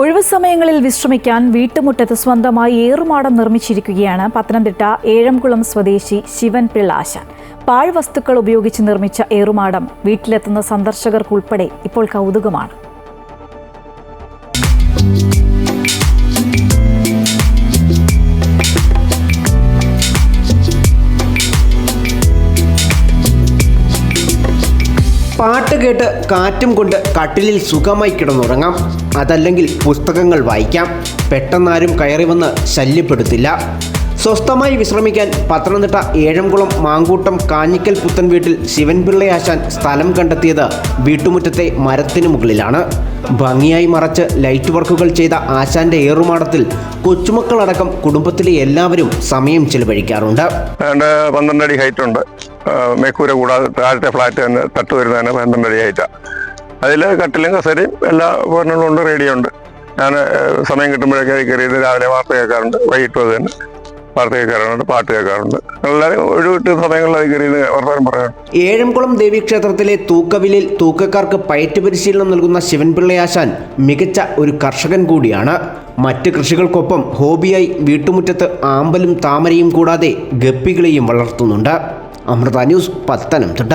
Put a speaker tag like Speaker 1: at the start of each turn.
Speaker 1: ഒഴിവു സമയങ്ങളിൽ വിശ്രമിക്കാൻ വീട്ടുമുറ്റത്ത് സ്വന്തമായി ഏറുമാടം നിർമ്മിച്ചിരിക്കുകയാണ് പത്തനംതിട്ട ഏഴംകുളം സ്വദേശി ശിവൻ പിള്ളാശാൻ പാഴ്വസ്തുക്കൾ ഉപയോഗിച്ച് നിർമ്മിച്ച ഏറുമാടം വീട്ടിലെത്തുന്ന സന്ദർശകർക്കുൾപ്പെടെ ഇപ്പോൾ കൗതുകമാണ്.
Speaker 2: പാട്ട് കേട്ട് കാറ്റും കൊണ്ട് കട്ടിലിൽ സുഖമായി കിടന്നുറങ്ങാം. അതല്ലെങ്കിൽ പുസ്തകങ്ങൾ വായിക്കാം. പെട്ടെന്നാരും കയറി വന്ന് ശല്യപ്പെടുത്തില്ല. സ്വസ്ഥമായി വിശ്രമിക്കാൻ പത്തനംതിട്ട ഏഴംകുളം മാങ്കൂട്ടം കാഞ്ഞിക്കൽ പുത്തൻ വീട്ടിൽ ശിവൻപിള്ളയാശാൻ സ്ഥലം കണ്ടെത്തിയത് വീട്ടുമുറ്റത്തെ മരത്തിനു മുകളിലാണ്. ഭംഗിയായി മറച്ച് ലൈറ്റ് വർക്കുകൾ ചെയ്ത ആശാന്റെ ഏറുമാടത്തിൽ കൊച്ചുമക്കളടക്കം കുടുംബത്തിലെ എല്ലാവരും സമയം ചെലവഴിക്കാറുണ്ട്.
Speaker 3: പന്ത്രണ്ട് അടി ഹൈറ്റ് ഉണ്ട്. മേക്കൂര കൂടാതെ താഴത്തെ ഫ്ലാറ്റ് തന്നെ തട്ട് വരുന്നതിന് പന്ത്രണ്ട് അടി ഹൈറ്റാണ് അതിൽ കട്ടിലും കസേരയും എല്ലാ ഉപകരണങ്ങളും ഉണ്ട് റേഡിയോ ഉണ്ട്. ഞാൻ സമയം കിട്ടുമ്പോഴൊക്കെ കയറിയത് രാവിലെ വാർത്ത കേൾക്കാറുണ്ട് വൈകിട്ടും അത് തന്നെ. വാർത്ത കേൾക്കാറുണ്ട് പാട്ട് കേൾക്കാറുണ്ട് എല്ലാവരും ഒഴിവ് കിട്ടുന്ന സമയങ്ങളിൽ അത് വർത്തമാനം
Speaker 2: ഏഴംകുളം ദേവീക്ഷേത്രത്തിലെ തൂക്കവിലിൽ തൂക്കക്കാർക്ക് പയറ്റ് പരിശീലനം നൽകുന്ന ശിവൻപിള്ളയാശാൻ മികച്ച ഒരു കർഷകൻ കൂടിയാണ്. മറ്റ് കൃഷികൾക്കൊപ്പം ഹോബിയായി വീട്ടുമുറ്റത്ത് ആമ്പലും താമരയും കൂടാതെ ഗപ്പികളെയും വളർത്തുന്നുണ്ട്. അമൃത ന്യൂസ് പത്തനംതിട്ട.